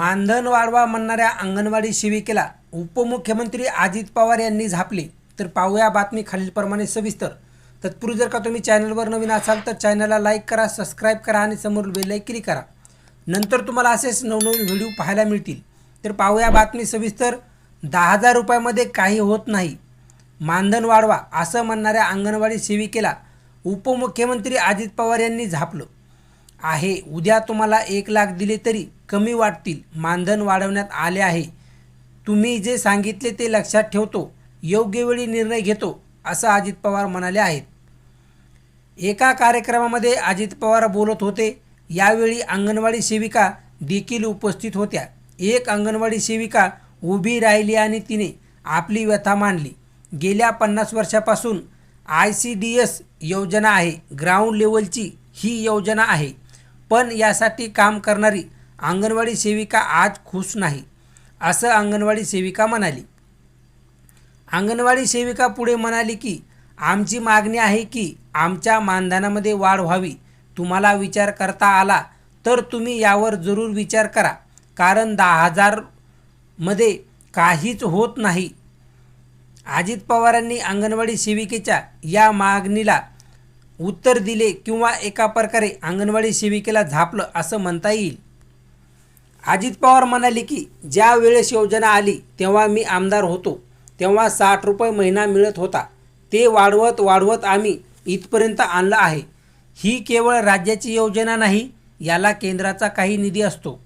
मानधन वाढवा म्हणणाऱ्या अंगणवाडी शिविकेला उपमुख्यमंत्री अजित पवार यांनी झापले. तर पाहूया बातमी खालीलप्रमाणे सविस्तर. तत्पूर्वी जर का तुम्ही चॅनलवर नवीन असाल तर चॅनलला लाईक करा सबस्क्राईब करा आणि समोर बेल क्लिक करा. नंतर तुम्हाला असेच नवनवीन व्हिडिओ पाहायला मिळतील. तर पाहूया बातमी सविस्तर. दहा हजार रुपयामध्ये काही होत नाही. मानधन वाढवा असं म्हणणाऱ्या अंगणवाडी सेविकेला उपमुख्यमंत्री अजित पवार यांनी झापलं. आहे उद्या तुम्हाला एक लाख दिले तरी कमी वाटतील. मानधन वाढवण्यात आले आहे. तुम्ही जे सांगितले ते लक्षात ठेवतो. योग्य वेळी निर्णय घेतो असं अजित पवार म्हणाले आहेत. एका कार्यक्रमामध्ये अजित पवार बोलत होते. यावेळी अंगणवाडी सेविका देखील उपस्थित होत्या. एक अंगणवाडी सेविका उभी राहिली आणि तिने आपली व्यथा मांडली. गेल्या पन्नास वर्षापासून आय सी डी एस योजना आहे. ग्राउंड लेवलची ही योजना आहे. पण यासाठी काम करणारी अंगणवाडी सेविका आज खुश नाही असं अंगणवाडी सेविका म्हणाली. अंगणवाडी सेविका पुढे म्हणाली की आमची मागणी आहे की आमच्या मानधनामध्ये वाढ व्हावी. तुम्हाला विचार करता आला तर तुम्ही यावर जरूर विचार करा. कारण दहा हजारमध्ये काहीच होत नाही. अजित पवारांनी अंगणवाडी सेविकेच्या या मागणीला उत्तर दिले किंवा एका प्रकारे अंगणवाडी सेविकेला झापलं असं म्हणता येईल. अजित पवार म्हणाले की ज्या वेळेस योजना आली तेव्हा मी आमदार होतो. तेव्हा साठ रुपये महिना मिळत होता. ते वाढवत वाढवत आम्ही इथपर्यंत आणलं आहे. ही केवळ राज्याची योजना नाही याला केंद्राचा काही निधी असतो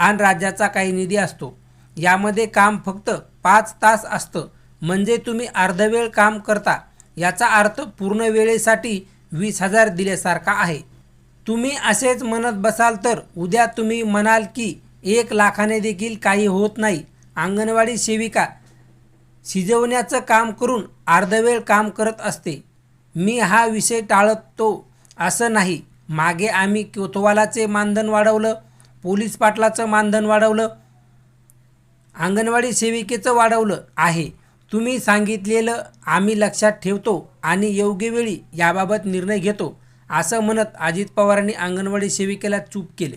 आणि राज्याचा काही निधी असतो. यामध्ये काम फक्त पाच तास असतं. म्हणजे तुम्ही अर्धवेळ काम करता. याचा अर्थ पूर्ण वेळेसाठी वीस हजार दिल्यासारखा आहे. तुम्ही असेच म्हणत बसाल तर उद्या तुम्ही म्हणाल की एक लाखाने देखील काही होत नाही. अंगणवाडी सेविका शिजवण्याचं काम करून अर्धवेळ काम करत असते. मी हा विषय टाळतो असं नाही. मागे आम्ही कोतवालाचे मानधन वाढवलं पोलीस पाटलाचं मानधन वाढवलं अंगणवाडी सेविकेचं वाढवलं आहे. तुम्ही सांगितलेलं आम्ही लक्षात ठेवतो आणि योग्य वेळी याबाबत निर्णय घेतो असं म्हणत अजित पवारांनी अंगणवाडी सेविकेला चूप केले.